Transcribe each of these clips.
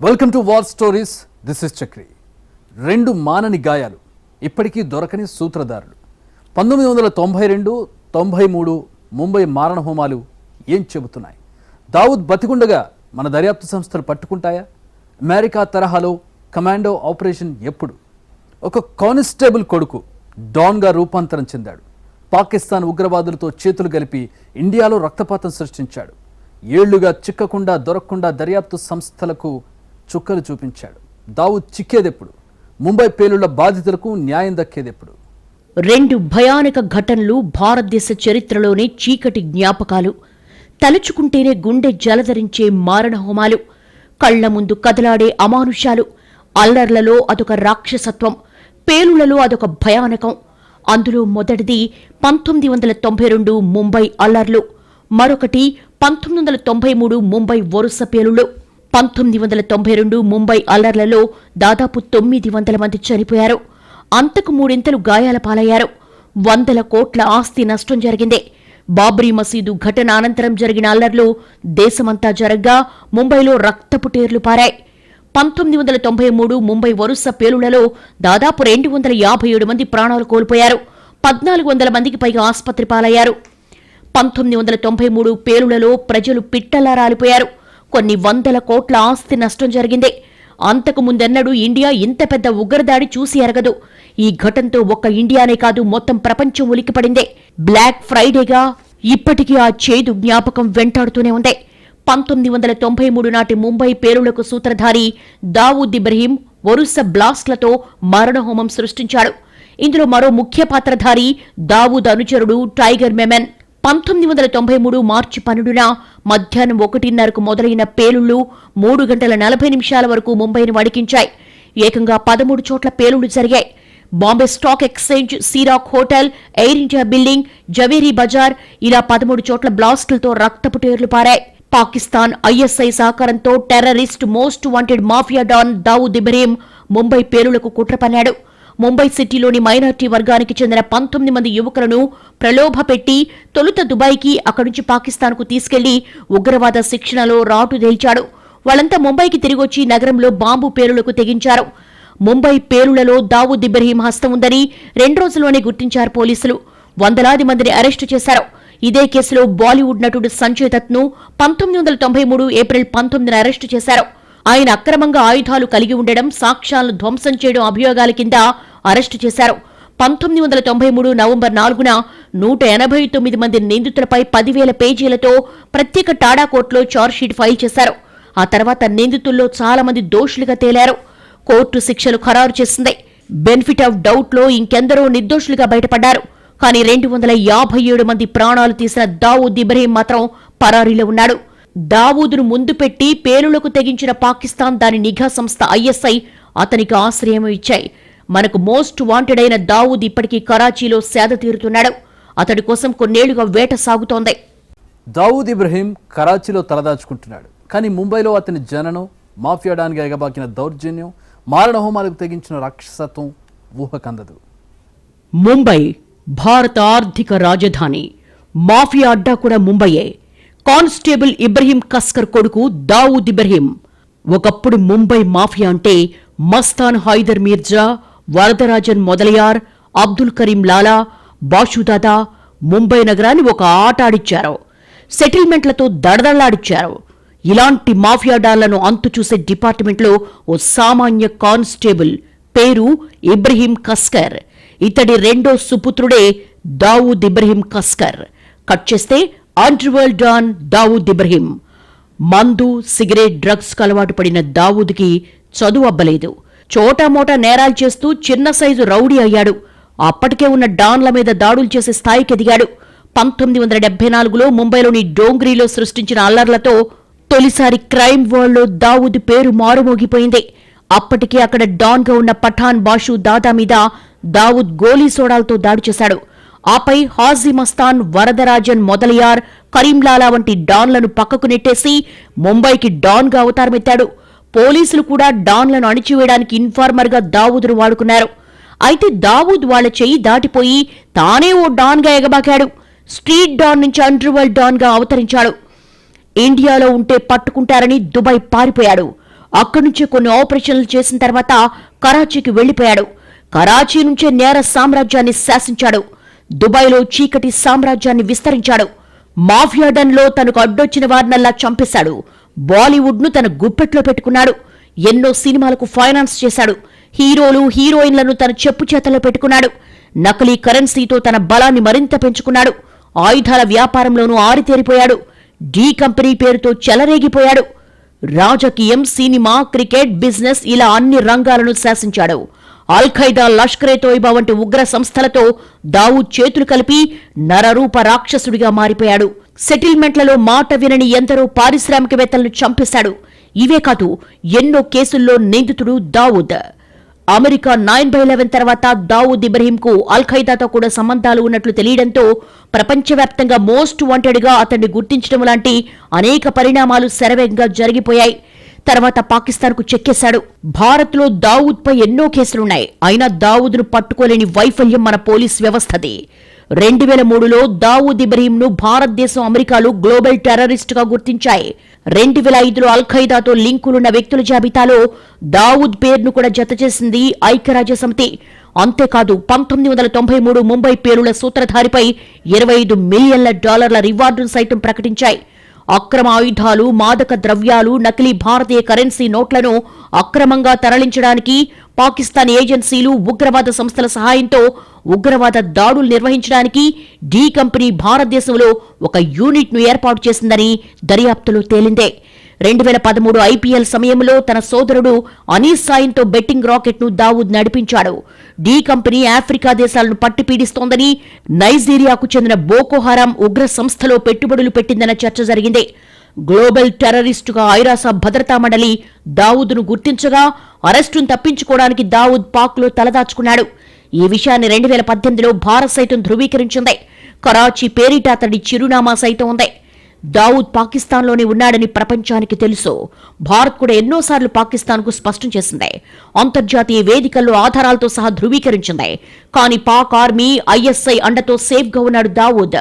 Welcome to War Stories this is Chakri రెండు మానని గాయాలు ఇప్పటికీ దొరకని సూత్రధారులు. పంతొమ్మిది వందల తొంభై రెండు తొంభై మూడు ముంబై మారణ హోమాలు ఏం చెబుతున్నాయి? దావుద్ బతికుండగా మన దర్యాప్తు సంస్థలు పట్టుకుంటాయా? అమెరికా తరహాలో కమాండో ఆపరేషన్ ఎప్పుడు? ఒక కానిస్టేబుల్ కొడుకు డాన్గా రూపాంతరం చెందాడు. పాకిస్తాన్ ఉగ్రవాదులతో చేతులు కలిపి ఇండియాలో రక్తపాతం సృష్టించాడు. ఏళ్ళుగా చిక్కకుండా దొరకకుండా దర్యాప్తు సంస్థలకు చుక్కలు చూపించాడు. దావుద్ చిక్కేదెప్పుడు? ముంబై పేలుళ్ళ బాధితులకు న్యాయం దక్కేదెప్పుడు? రెండు భయానక ఘటనలు భారతదేశ చరిత్రలోనే చీకటి జ్ఞాపకాలు. తలుచుకుంటేనే గుండె జలధరించే మారణహోమాలు. కళ్ళ ముందు కదలాడే అమానుషాలు అల్లర్లలో అదొక రాక్షసత్వం. పేలులలో అదొక భయానకం. అందులో మొదటిది పంతొమ్మిది వందల తొంభై రెండు ముంబై అల్లర్లు. మరొకటి పంతొమ్మిది వందల తొంభై మూడు ముంబై వరుస పేలులు పంతొమ్మిది వందల తొంభై రెండు ముంబై అల్లర్లలో దాదాపు తొమ్మిది వందల మంది చనిపోయారు. అంతకు మూడింతలు గాయాల పాలయ్యారు. వందల కోట్ల ఆస్తి నష్టం జరిగింది. బాబ్రీ మసీదు ఘటన అనంతరం జరిగిన అల్లర్లు దేశమంతా జరగ్గా ముంబైలో రక్తపు టేర్లు పారాయి. పంతొమ్మిది వందల తొంభై మూడు ముంబై వరుస పేలుళ్ళలో దాదాపు రెండు వందల యాభై ఏడు మంది ప్రాణాలు కోల్పోయారు. పద్నాలుగు వందల మందికి పైగా ఆసుపత్రి పాలయ్యారు. పంతొమ్మిది వందల తొంభై మూడు పేలుళ్ళలో ప్రజలు పిట్టలా రాలిపోయారు. కొన్ని వందల కోట్ల ఆస్తి నష్టం జరిగింది. అంతకు ముందెన్నడూ ఇండియా ఇంత పెద్ద ఉగ్రదాడి చూసి ఎరగదు. ఈ ఘటనతో ఒక్క ఇండియానే కాదు మొత్తం ప్రపంచం ఉలికిపడిందే బ్లాక్ ఫ్రైడేగా ఇప్పటికీ ఆ చేదు జ్ఞాపకం వెంటాడుతూనే ఉంది. పంతొమ్మిది వందల తొంభై మూడు నాటి ముంబై పేలులకు సూత్రధారి దావూద్ ఇబ్రహీం వరుస బ్లాస్ట్లతో మరణహోమం సృష్టించాడు. ఇందులో మరో ముఖ్య పాత్రధారి దావూద్ అనుచరుడు టైగర్ మెమెన్. పంతొమ్మిది వందల తొంభై మూడు మార్చి పన్నెండున మధ్యాహ్నం ఒకటిన్నరకు మొదలైన పేలుళ్ళు మూడు గంటల నలభై నిమిషాల వరకు ముంబైని వణికించాయి. ఏకంగా పదమూడు చోట్ల పేలుళ్ళు జరిగాయి. Bombay Stock Exchange Sea Rock hotel Air India building Zaveri Bazaar ఇలా పదమూడు చోట్ల బ్లాస్టులతో రక్తపు టేర్లు పారాయి. పాకిస్తాన్ ఐఎస్ఐ సహకారంతో terrorist most wanted mafia don Dawood Ibrahim Mumbai పేలులకు కుట్ర పన్నాడు ముంబై సిటీలోని మైనార్టీ వర్గానికి చెందిన పంతొమ్మిది మంది యువకులను ప్రలోభ పెట్టి తొలుత దుబాయ్కి అక్కడి నుంచి పాకిస్తాన్కు తీసుకెళ్ళి ఉగ్రవాద శిక్షణలో రాటు తేల్చాడు. వాళ్ళంతా ముంబైకి తిరిగొచ్చి నగరంలో బాంబు పేరులకు తెగించారు. ముంబై పేరులలో దావూద్ ఇబ్రహీం హస్తం ఉందని రెండు రోజుల్లోనే గుర్తించారు పోలీసులు. వందలాది మందిని అరెస్టు చేశారు. ఇదే కేసులో బాలీవుడ్ నటుడు సంజయ్ దత్ను పంతొమ్మిది వందల తొంభై మూడు ఏప్రిల్ పంతొమ్మిదిన అరెస్టు చేశారు. ఆయన అక్రమంగా ఆయుధాలు కలిగి ఉండడం సాక్ష్యాలను ధ్వంసం చేయడం అభియోగాల కింద అరెస్టు చేశారు. పంతొమ్మిది వందల తొంభై మూడు నవంబర్ నాలుగున నూట ఎనభై తొమ్మిది మంది నిందితులపై పదివేల పేజీలతో ప్రత్యేక టాడా కోర్టులో చార్జ్షీట్ ఫైల్ చేశారు. ఆ తర్వాత నిందితుల్లో చాలా మంది దోషులుగా తేలారు. కోర్టు శిక్షలు ఖరారు చేసింది. బెనిఫిట్ ఆఫ్ డౌట్లో ఇంకెందరో నిర్దోషులుగా బయటపడ్డారు. కానీ రెండు వందల యాభై ఏడు మంది ప్రాణాలు తీసిన దావూద్ ఇబ్రహీం మాత్రం పరారీలో ఉన్నాడు. దావూదును ముందు పెట్టి పేలులకు తెగించిన పాకిస్తాన్ దాని నిఘా సంస్థ ఐఎస్ఐ అతనికి ఆశ్రయం ఇచ్చాయి. మనకు మోస్ట్ వాంటెడ్ అయిన దావూద్ ఇప్పటికీ కరాచీలో సేద తీరుతున్నాడు. అతడి కోసం కొన్నేళ్ళుగా వేట సాగుతోంది. దావూద్ ఇబ్రహీం కరాచీలో తలదాచుకుంటున్నాడు. కానీ ముంబైలో అతని జననం మాఫియా డాన్గా ఎగబాకిన దౌర్జన్యం మారణ హోమాలకు తెగించిన రాక్షసత్వం ఊహకందదు. ముంబై భారత ఆర్థిక రాజధాని. మాఫియా అడ్డా కూడా ముంబయే. కానిస్టేబుల్ ఇబ్రహీం కస్కర్ కొడుకు దావూద్ ఇబ్రహీం. ఒకప్పుడు ముంబై మాఫియా అంటే మస్తాన్ హైదర్ మీర్జా వరదరాజన్ మొదలయార్ అబ్దుల్ కరీం లాలా బాషుదాదా ముంబై నగరాన్ని ఒక ఆట ఆడిచ్చారు. సెటిల్మెంట్లతో దడదళ్ళాడిచ్చారు ఇలాంటి మాఫియా డాన్లను అంతు చూసే డిపార్ట్మెంట్లో ఓ సామాన్య కానిస్టేబుల్ పేరు ఇబ్రహీం కస్కర్ ఇతడి రెండో సుపుత్రుడే దావూద్ ఇబ్రహీం కస్కర్ కట్ చేస్తే అండర్వరల్డ్ డాన్ దావూద్ ఇబ్రహీం. మందు సిగరెట్ డ్రగ్స్ అలవాటు పడిన దావూద్కి చదువు అబ్బలేదు. చోటామోటా నేరాలు చేస్తూ చిన్న సైజు రౌడీ అయ్యాడు. అప్పటికే ఉన్న డాన్ల మీద దాడులు చేసే స్థాయికి ఎదిగాడు. పంతొమ్మిది వందల డెబ్బై నాలుగులో ముంబైలోని డోంగ్రీలో సృష్టించిన అల్లర్లతో తొలిసారి క్రైమ్ వరల్డ్లో దావూద్ పేరు మారుమోగిపోయింది. అప్పటికే అక్కడ డాన్గా ఉన్న పఠాన్ బాషు దాదా మీద దావూద్ గోలీ సోడాలతో దాడి చేశాడు. ఆపై హాజీ మస్తాన్ వరదరాజన్ మొదలయార్ కరీంలాలా వంటి డాన్లను పక్కకు నెట్టేసి ముంబైకి డాన్గా అవతారమెత్తాడు. పోలీసులు కూడా డాన్లను అణిచివేయడానికి ఇన్ఫార్మర్గా దావూదును వాడుకున్నారు. అయితే దావూద్ వాళ్ళ చెయ్యి దాటిపోయి తానే ఓ డాన్గా ఎగబాకాడు. స్ట్రీట్ డాన్ నుంచి అండర్వరల్డ్ డాన్గా అవతరించాడు. ఇండియాలో ఉంటే పట్టుకుంటారని దుబాయ్ పారిపోయాడు. అక్కడి నుంచే కొన్ని ఆపరేషన్లు చేసిన తర్వాత కరాచీకి వెళ్ళిపోయాడు కరాచీ నుంచే నేర సామ్రాజ్యాన్ని శాసించాడు. దుబాయ్లో చీకటి సామ్రాజ్యాన్ని విస్తరించాడు. మాఫియాడన్లో తనకు అడ్డొచ్చిన వారినల్లా చంపేశాడు. బాలీవుడ్ను తన గుప్పెట్లో పెట్టుకున్నాడు. ఎన్నో సినిమాలకు ఫైనాన్స్ చేశాడు. హీరోలు హీరోయిన్లను తన చెప్పు చేతల్లో పెట్టుకున్నాడు. నకిలీ కరెన్సీతో తన బలాన్ని మరింత పెంచుకున్నాడు. ఆయుధాల వ్యాపారంలోనూ ఆరితేరిపోయాడు. డీ కంపెనీ పేరుతో చెలరేగిపోయాడు. రాజకీయం సినిమా క్రికెట్ బిజినెస్ ఇలా అన్ని రంగాలను శాసించాడు. ఖైదా లష్కరే తోయిబా వంటి ఉగ్ర సంస్థలతో దావూద్ చేతులు కలిపి నరరూప రాక్షసుడిగా మారిపోయాడు. సెటిల్మెంట్లలో మాట వినని ఎందరో పారిశ్రామికవేత్తలను చంపేశాడు. ఇవే కాదు ఎన్నో కేసుల్లో నిందితుడు Dawood. America nine by eleven తర్వాత దావూద్ ఇబ్రహీంకు అల్ ఖైదాతో కూడా సంబంధాలు ఉన్నట్లు తెలియడంతో ప్రపంచవ్యాప్తంగా మోస్ట్ వాంటెడ్గా అతన్ని గుర్తించడం లాంటి అనేక పరిణామాలు శరవేగంగా జరిగిపోయాయి. తర్వాత పాకిస్తాన్కు చెక్కేశాడు. భారత్లో దావుద్ పై ఎన్నో కేసులున్నాయి. అయినా దావూద్ను పట్టుకోలేని వైఫల్యం మన పోలీస్ వ్యవస్థది. రెండు వేల మూడులో దావూద్ ఇబ్రహీంను భారతదేశం అమెరికాలు గ్లోబల్ టెర్రరిస్ట్గా గుర్తించాయి. రెండు వేల ఐదులో అల్ ఖైదాతో లింకులున్న వ్యక్తుల జాబితాలో దావూద్ పేరును కూడా జతచేసింది ఐక్యరాజ్య సమితి అంతేకాదు పంతొమ్మిది వందల తొంభై మూడు ముంబై పేరుల సూత్రధారిపై ఇరవై ఐదు మిలియన్ల డాలర్ల రివార్డును సైతం ప్రకటించాయి. అక్రమ ఆయుధాలు మాదక ద్రవ్యాలు నకిలీ భారతీయ కరెన్సీ నోట్లను అక్రమంగా తరలించడానికి పాకిస్తాన్ ఏజెన్సీలు ఉగ్రవాద సంస్థల సహాయంతో ఉగ్రవాద దాడులు నిర్వహించడానికి డీ కంపెనీ భారతదేశంలో ఒక యూనిట్ను ఏర్పాటు చేసిందని దర్యాప్తులో తేలిందే. రెండు వేల పదమూడు ఐపీఎల్ సమయంలో తన సోదరుడు అనీస్ సాయంతో బెట్టింగ్ రాకెట్ను దావూద్ నడిపించాడు. డీ కంపెనీ ఆఫ్రికా దేశాలను పట్టిపీడిస్తోందని నైజీరియాకు చెందిన బోకోహారాం ఉగ్ర సంస్థలో పెట్టుబడులు పెట్టిందన్న చర్చ జరిగింది. గ్లోబల్ టెర్రరిస్టుగా ఐరాస భద్రతా మండలి దావూద్ను గుర్తించగా అరెస్టును తప్పించుకోవడానికి దావూద్ పాక్లో తలదాచుకున్నాడు. ఈ విషయాన్ని రెండు వేల పద్దెనిమిదిలో భారత్ సైతం ధృవీకరించింది. కరాచీ పేరిట అతడి చిరునామా సైతం ఉంది. దావూద్ పాకిస్తాన్లోనే ఉన్నాడని ప్రపంచానికి తెలుసు. భారత్ కూడా ఎన్నోసార్లు పాకిస్తాన్కు స్పష్టం చేసింది. అంతర్జాతీయ వేదికల్లో ఆధారాలతో సహా ధృవీకరించింది. కానీ పాక్ ఆర్మీ ఐఎస్ఐ అండతో సేఫ్గా ఉన్నాడు దావూద్.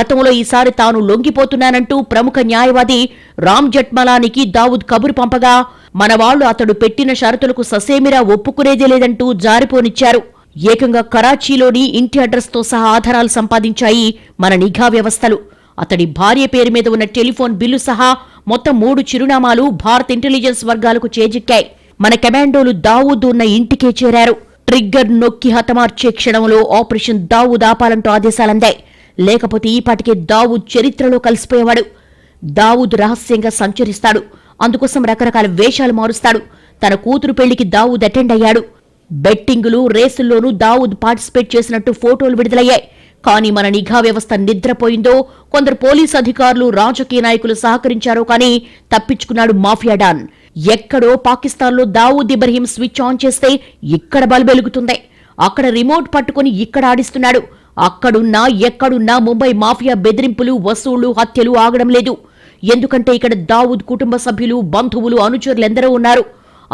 గతంలో ఈసారి తాను లొంగిపోతున్నానంటూ ప్రముఖ న్యాయవాది రామ్ జట్మలానికి దావూద్ కబురు పంపగా మన వాళ్ళు అతడు పెట్టిన షరతులకు ససేమిరా ఒప్పుకునేదే లేదంటూ జారిపోనిచ్చారు. ఏకంగా కరాచీలోని ఇంటి అడ్రస్తో సహా ఆధారాలు సంపాదించాయి మన నిఘా వ్యవస్థలు. అతడి భార్య పేరు మీద ఉన్న టెలిఫోన్ బిల్లు సహా మొత్తం మూడు చిరునామాలు భారత్ ఇంటెలిజెన్స్ వర్గాలకు చేజిక్కాయి. మన కమాండోలు దావూద్ ఉన్న ఇంటికే చేరారు. ట్రిగ్గర్ నొక్కి హతమార్చే క్షణంలో ఆపరేషన్ దావూద్ ఆపాలంటూ ఆదేశాలందాయి. లేకపోతే ఈపాటికే దావూద్ చరిత్రలో కలిసిపోయేవాడు. దావూద్ రహస్యంగా సంచరిస్తాడు. అందుకోసం రకరకాల వేషాలు మారుస్తాడు. తన కూతురు పెళ్ళికి దావూద్ అటెండ్ అయ్యాడు. బెట్టింగులు రేసుల్లోనూ దావూద్ పార్టిసిపేట్ చేసినట్టు ఫోటోలు విడుదలయ్యాయి. కానీ మన నిఘా వ్యవస్థ నిద్రపోయిందో? కొందరు పోలీస్ అధికారులు రాజకీయ నాయకులు సహకరించారో కానీ తప్పించుకున్నాడు మాఫియా డాన్. ఎక్కడో పాకిస్తాన్లో దావూద్ ఇబ్రహీం స్విచ్ ఆన్ చేస్తే ఇక్కడ బల్బెలుగుతుంది అక్కడ రిమోట్ పట్టుకుని ఇక్కడ ఆడిస్తున్నాడు. అక్కడున్నా ఎక్కడున్నా ముంబై మాఫియా బెదిరింపులు వసూళ్ళు హత్యలు ఆగడం లేదు. ఎందుకంటే ఇక్కడ దావూద్ కుటుంబ సభ్యులు బంధువులు అనుచరులెందరో ఉన్నారు.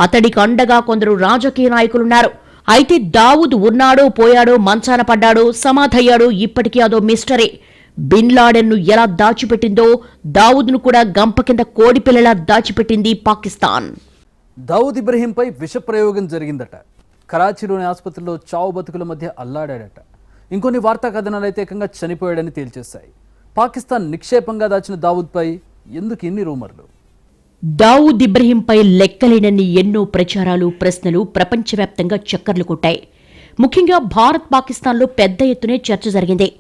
అతడికి అండగా కొందరు రాజకీయ నాయకులున్నారు. అయితే దావూద్ ఉన్నాడో పోయాడో మంచాన పడ్డాడో సమాధయ్యాడో ఇప్పటికీ అదో మిస్టరీ. బిన్ లాడెన్ను ఎలా దాచిపెట్టిందో దావూద్ను కూడా గంప కింద కోడిపిల్లలా దాచిపెట్టింది పాకిస్తాన్. దావూద్ ఇబ్రహీంపై విషప్రయోగం జరిగిందట. కరాచీలోని ఆసుపత్రిలో చావు బతుకుల మధ్య అల్లాడాడట. ఇంకొన్ని వార్తా కథనాలు అయితే ఏకంగా చనిపోయాడని తేల్చేశాయి. పాకిస్తాన్ నిక్షేపంగా దాచిన దావూద్పై ఎందుకు ఇన్ని రూమర్లు? దావూద్ ఇబ్రహీంపై లెక్కలేనన్ని ఎన్నో ప్రచారాలు ప్రశ్నలు ప్రపంచవ్యాప్తంగా చక్కర్లు కొట్టాయి. ముఖ్యంగా భారత్ పాకిస్తాన్లో పెద్ద ఎత్తునే చర్చ జరిగింది.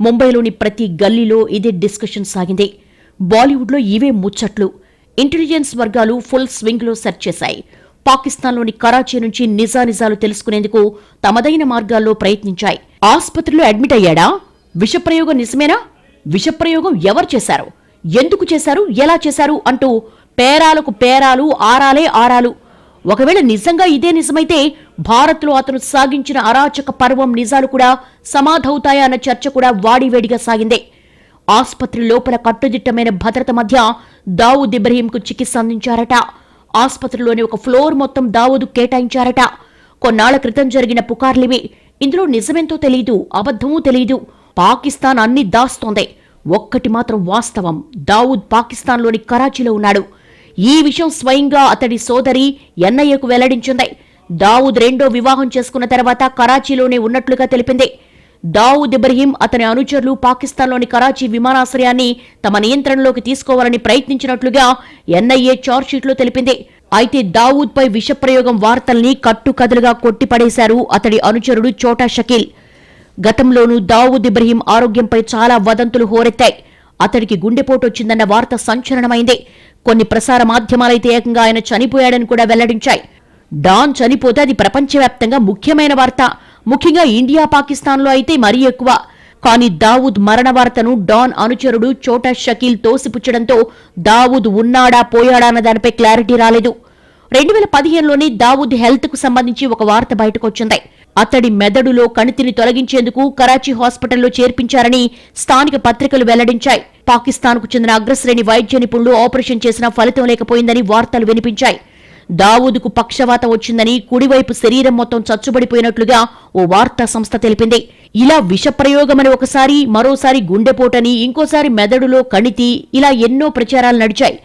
ముంబైలోని ప్రతి గల్లీలో ఇదే డిస్కషన్ సాగింది. బాలీవుడ్లో ఇవే ముచ్చట్లు. ఇంటెలిజెన్స్ వర్గాలు ఫుల్ స్వింగ్లో సెర్చ్ చేశాయి. పాకిస్తాన్లోని కరాచీ నుంచి నిజానిజాలు తెలుసుకునేందుకు తమదైన మార్గాల్లో ప్రయత్నించాయి. ఆసుపత్రిలో అడ్మిట్ అయ్యాడా? విషప్రయోగం నిజమేనా? విషప్రయోగం ఎవరు చేశారు? ఎందుకు చేశారు? ఎలా చేశారు? అంటూ పేరాలకు పేరాలు ఆరాలే ఆరాలు. ఒకవేళ నిజంగా ఇదే నిజమైతే భారత్లో అతను సాగించిన అరాచక పర్వం నిజాలు కూడా సమాధవుతాయా అన్న చర్చ కూడా వాడివేడిగా సాగింది. ఆసుపత్రి లోపల కట్టుదిట్టమైన భద్రత మధ్య దావూద్ ఇబ్రహీంకు చికిత్స అందించారట. ఆసుపత్రిలోని ఒక ఫ్లోర్ మొత్తం దావూదు కేటాయించారట. కొన్నాళ్ళ క్రితం జరిగిన పుకార్లివి. ఇందులో నిజమెంతో తెలియదు అబద్ధమూ తెలియదు పాకిస్తాన్ అన్ని దాస్తోంది. ఒక్కటి మాత్రం వాస్తవం దావూద్ పాకిస్తాన్లోని కరాచీలో ఉన్నాడు. ఈ విషయం స్వయంగా అతడి సోదరి ఎన్ఐఏకు వెల్లడించింది. దావూద్ రెండో వివాహం చేసుకున్న తర్వాత కరాచీలోనే ఉన్నట్లుగా తెలిపింది. దావూద్ ఇబ్రహీం అతని అనుచరులు పాకిస్తాన్లోని కరాచీ విమానాశ్రయాన్ని తమ నియంత్రణలోకి తీసుకోవాలని ప్రయత్నించినట్లుగా ఎన్ఐఏ చార్జ్షీట్లో తెలిపింది. అయితే దావూద్ పై విషప్రయోగం వార్తల్ని కట్టుకథలుగా కొట్టిపడేశారు అతడి అనుచరుడు చోటా షకీల్. గతంలోనూ దావూద్ ఇబ్రహీం ఆరోగ్యంపై చాలా వదంతులు హోరెత్తాయి. అతడికి గుండెపోటు వచ్చిందన్న వార్త సంచలనమైంది. కొన్ని ప్రసార మాధ్యమాలైతే ఏకంగా ఆయన చనిపోయాడని కూడా వెల్లడించాయి. డాన్ చనిపోతే అది ప్రపంచవ్యాప్తంగా ముఖ్యమైన వార్త. ముఖ్యంగా ఇండియా పాకిస్తాన్లో అయితే మరీ ఎక్కువ. కానీ దావూద్ మరణ వార్తను డాన్ అనుచరుడు చోటా షకీల్ తోసిపుచ్చడంతో దావూద్ ఉన్నాడా పోయాడా అన్న దానిపై క్లారిటీ రాలేదు. రెండు వేల పదిహేనులోనే దావూద్ హెల్త్కు సంబంధించి ఒక వార్త బయటకు వచ్చింది. అతడి మెదడులో కణితిని తొలగించేందుకు కరాచీ హాస్పిటల్లో చేర్పించారని స్థానిక పత్రికలు వెల్లడించాయి. పాకిస్తాన్కు చెందిన అగ్రశ్రేణి వైద్య నిపుణులు ఆపరేషన్ చేసినా ఫలితం లేకపోయిందని వార్తలు వినిపించాయి. దావూదుకు పక్షవాతం వచ్చిందని కుడివైపు శరీరం మొత్తం చచ్చుబడిపోయినట్లుగా ఓ వార్తా సంస్థ తెలిపింది. ఇలా విషప్రయోగమని ఒకసారి మరోసారి గుండెపోటని ఇంకోసారి మెదడులో కణితి ఇలా ఎన్నో ప్రచారాలు నడిచాయి.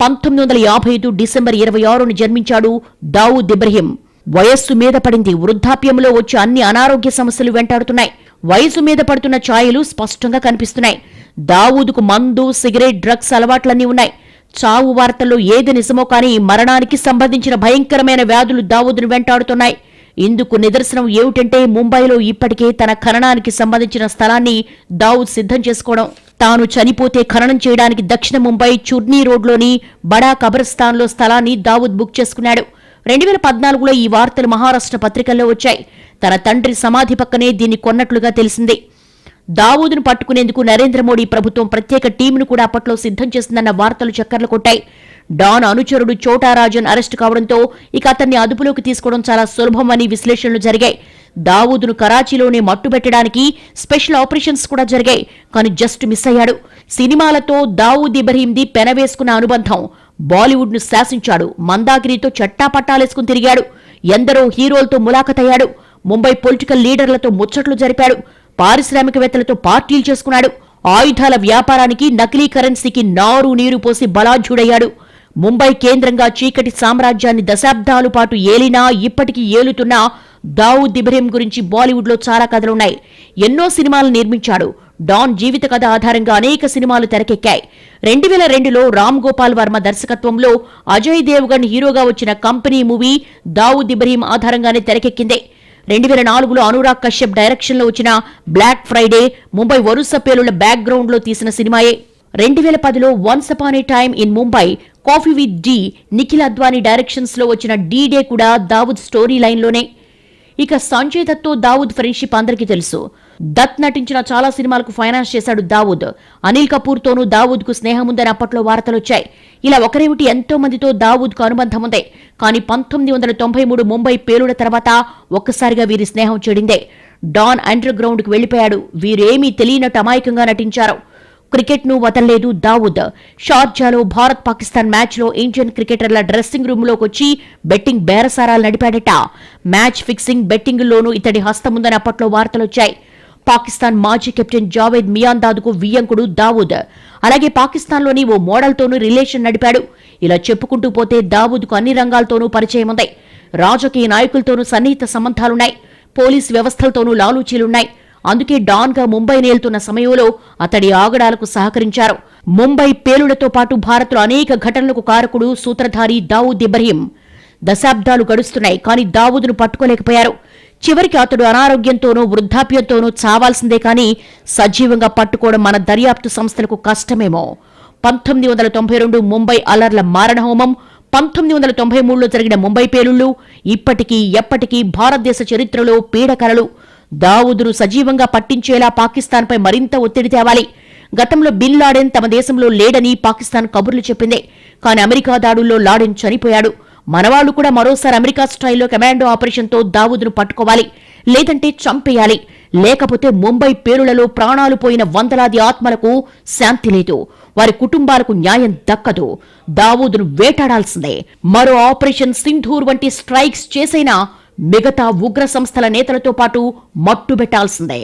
పంతొమ్మిది వందల యాభై ఐదు డిసెంబర్ ఇరవై ఆరును జన్మించాడు దావూద్ ఇబ్రహీం. వయస్సు మీద పడింది. వృద్ధాప్యంలో వచ్చే అన్ని అనారోగ్య సమస్యలు వెంటాడుతున్నాయి. వయసు మీద పడుతున్న ఛాయలు స్పష్టంగా కనిపిస్తున్నాయి. దావూదుకు మందు సిగరెట్ డ్రగ్స్ అలవాట్లన్నీ ఉన్నాయి. చావు వార్తల్లో ఏది నిజమో కానీ మరణానికి సంబంధించిన భయంకరమైన వ్యాధులు దావూదును వెంటాడుతున్నాయి. ఇందుకు నిదర్శనం ఏమిటంటే ముంబైలో ఇప్పటికే తన ఖననానికి సంబంధించిన స్థలాన్ని దావూద్ సిద్ధం చేసుకోవడం. తాను చనిపోతే ఖననం చేయడానికి దక్షిణ ముంబై చుర్నీ రోడ్లోని బడా కబర్స్థాన్లో స్థలాన్ని దావూద్ బుక్ చేసుకున్నాడు. రెండు వేల పద్నాలుగులో ఈ వార్తలు మహారాష్ట్ర పత్రికల్లో వచ్చాయి. తన తండ్రి సమాధి పక్కనే దీన్ని కొన్నట్లుగా తెలిసింది. దావూదును పట్టుకునేందుకు నరేంద్ర మోడీ ప్రభుత్వం ప్రత్యేక టీంను కూడా అప్పట్లో సిద్ధం చేసిందన్న వార్తలు చక్కర్లు కొట్టాయి. డాన్ అనుచరుడు చోటా రాజన్ అరెస్టు కావడంతో ఇక అతన్ని అదుపులోకి తీసుకోవడం చాలా సులభమని విశ్లేషణలు జరిగాయి. దావూదును కరాచీలోనే మట్టుబెట్టడానికి స్పెషల్ ఆపరేషన్స్ కూడా జరిగాయి కానీ జస్ట్ మిస్ అయ్యాడు. సినిమాలతో దావూద్ ఇబ్రహీంది పెనవేసుకున్న అనుబంధం. బాలీవుడ్ను శాసించాడు. మందాగిరితో చట్టాపట్టాలేసుకుని తిరిగాడు. ఎందరో హీరోలతో ములాఖతయ్యాడు. ముంబై పొలిటికల్ లీడర్లతో ముచ్చట్లు జరిపాడు. పారిశ్రామికవేత్తలతో పార్టీలు చేసుకున్నాడు. ఆయుధాల వ్యాపారానికి నకిలీ కరెన్సీకి నారు నీరు పోసి బలాఢ్యుడయ్యాడు ముంబై కేంద్రంగా చీకటి సామ్రాజ్యాన్ని దశాబ్దాలు పాటు ఏలినా ఇప్పటికీ ఏలుతున్న దావుద్ ఇబ్రహీం గురించి బాలీవుడ్లో చాలా కథలున్నాయి. ఎన్నో సినిమాలు నిర్మించాడు. డాన్ జీవిత కథ ఆధారంగా అనేక సినిమాలు తెరకెక్కాయి. రెండు వేల రెండులో రామ్ గోపాల్ వర్మ దర్శకత్వంలో అజయ్ దేవ్గన్ హీరోగా వచ్చిన కంపెనీ మూవీ దావుద్ ఇబ్రహీం ఆధారంగానే తెరకెక్కింది. రెండు వేల నాలుగులో అనురాగ్ కశ్యప్ డైరెక్షన్లో వచ్చిన బ్లాక్ ఫ్రైడే ముంబై వరుస పేలుళ్ళ బ్యాక్గ్రౌండ్లో తీసిన సినిమాయే. రెండు వేల పదిలో once upon a time in Mumbai coffee with D Nikhil Advani డైరెక్షన్స్లో వచ్చిన డీ డే కూడా దావుద్ స్టోరీ లైన్లోనే ఇక సంజయ్ దత్తో దావుద్ ఫ్రెండ్షిప్ అందరికీ తెలుసు. దత్ నటించిన చాలా సినిమాలకు ఫైనాన్స్ చేశాడు దావూద్. అనిల్ కపూర్ తోనూ దావూద్కు స్నేహం ఉందని అప్పట్లో వార్తలొచ్చాయి. ఇలా ఒకరేమిటి ఎంతో మందితో దావూద్కు అనుబంధం ఉంది కానీ పంతొమ్మిది వందల తొంభై మూడు ముంబై పేలుడ తర్వాత ఒక్కసారిగా వీరి స్నేహం చెడిందే. డాన్ అండర్ గ్రౌండ్కు వెళ్ళిపోయాడు వీరేమీ తెలియనట్టు అమాయకంగా నటించారు. క్రికెట్ను వదలలేదు దావూద్. షార్జాలో భారత్ పాకిస్తాన్ మ్యాచ్లో ఇండియన్ క్రికెటర్ల డ్రెస్సింగ్ రూమ్లోకి వచ్చి బెట్టింగ్ బేరసారాలు నడిపాడట. మ్యాచ్ ఫిక్సింగ్ బెట్టింగ్ లోనూ ఇతడి హస్తముందని అప్పట్లో వార్తలొచ్చాయి. పాకిస్తాన్ మాజీ కెప్టెన్ జావేద్ మియాందాద్కు వియ్యంకుడు దావూద్. అలాగే పాకిస్తాన్లోని ఓ మోడల్తోనూ రిలేషన్ నడిపాడు. ఇలా చెప్పుకుంటూ పోతే దావూద్కు అన్ని రంగాలతోనూ పరిచయం ఉంది. రాజకీయ నాయకులతోనూ సన్నిహిత సంబంధాలున్నాయి. పోలీస్ వ్యవస్థలతోనూ లాలూచీలున్నాయి. అందుకే డాన్గా ముంబై నేలుతున్న సమయంలో అతడి ఆగడాలకు సహకరించారు. ముంబై పేలులతో పాటు భారత్లో అనేక ఘటనలకు కారకుడు సూత్రధారి దావూద్ ఇబ్రహీం. దశాబ్దాలు గడుస్తున్నాయి కానీ దావూదును పట్టుకోలేకపోయారు. చివరికి అతడు అనారోగ్యంతోనూ వృద్ధాప్యంతోనూ చావాల్సిందే కానీ సజీవంగా పట్టుకోవడం మన దర్యాప్తు సంస్థలకు కష్టమేమో. పంతొమ్మిది వందల తొంభై రెండు ముంబై అలర్ల మారణహోమం పంతొమ్మిది వందల తొంభై మూడులో జరిగిన ముంబై పేలుళ్ళు ఇప్పటికీ ఎప్పటికీ భారతదేశ చరిత్రలో పీడకలలు. దావుదును సజీవంగా పట్టించేలా పాకిస్తాన్పై మరింత ఒత్తిడి తేవాలి. గతంలో బిన్ లాడెన్ తమ దేశంలో లేడని పాకిస్తాన్ కబుర్లు చెప్పింది. కానీ అమెరికా దాడుల్లో లాడెన్ చనిపోయాడు. మనవాళ్ళు కూడా మరోసారి అమెరికా స్టైల్లో కమాండో ఆపరేషన్తో దావూదును పట్టుకోవాలి లేదంటే చంపేయాలి. లేకపోతే ముంబై పేరులలో ప్రాణాలు పోయిన వందలాది ఆత్మలకు శాంతి లేదు. వారి కుటుంబాలకు న్యాయం దక్కదు. దావూదును వేటాడాల్సిందే. మరో ఆపరేషన్ సింధూర్ వంటి స్ట్రైక్స్ చేసైనా మిగతా ఉగ్ర సంస్థల నేతలతో పాటు మట్టుబెట్టాల్సిందే.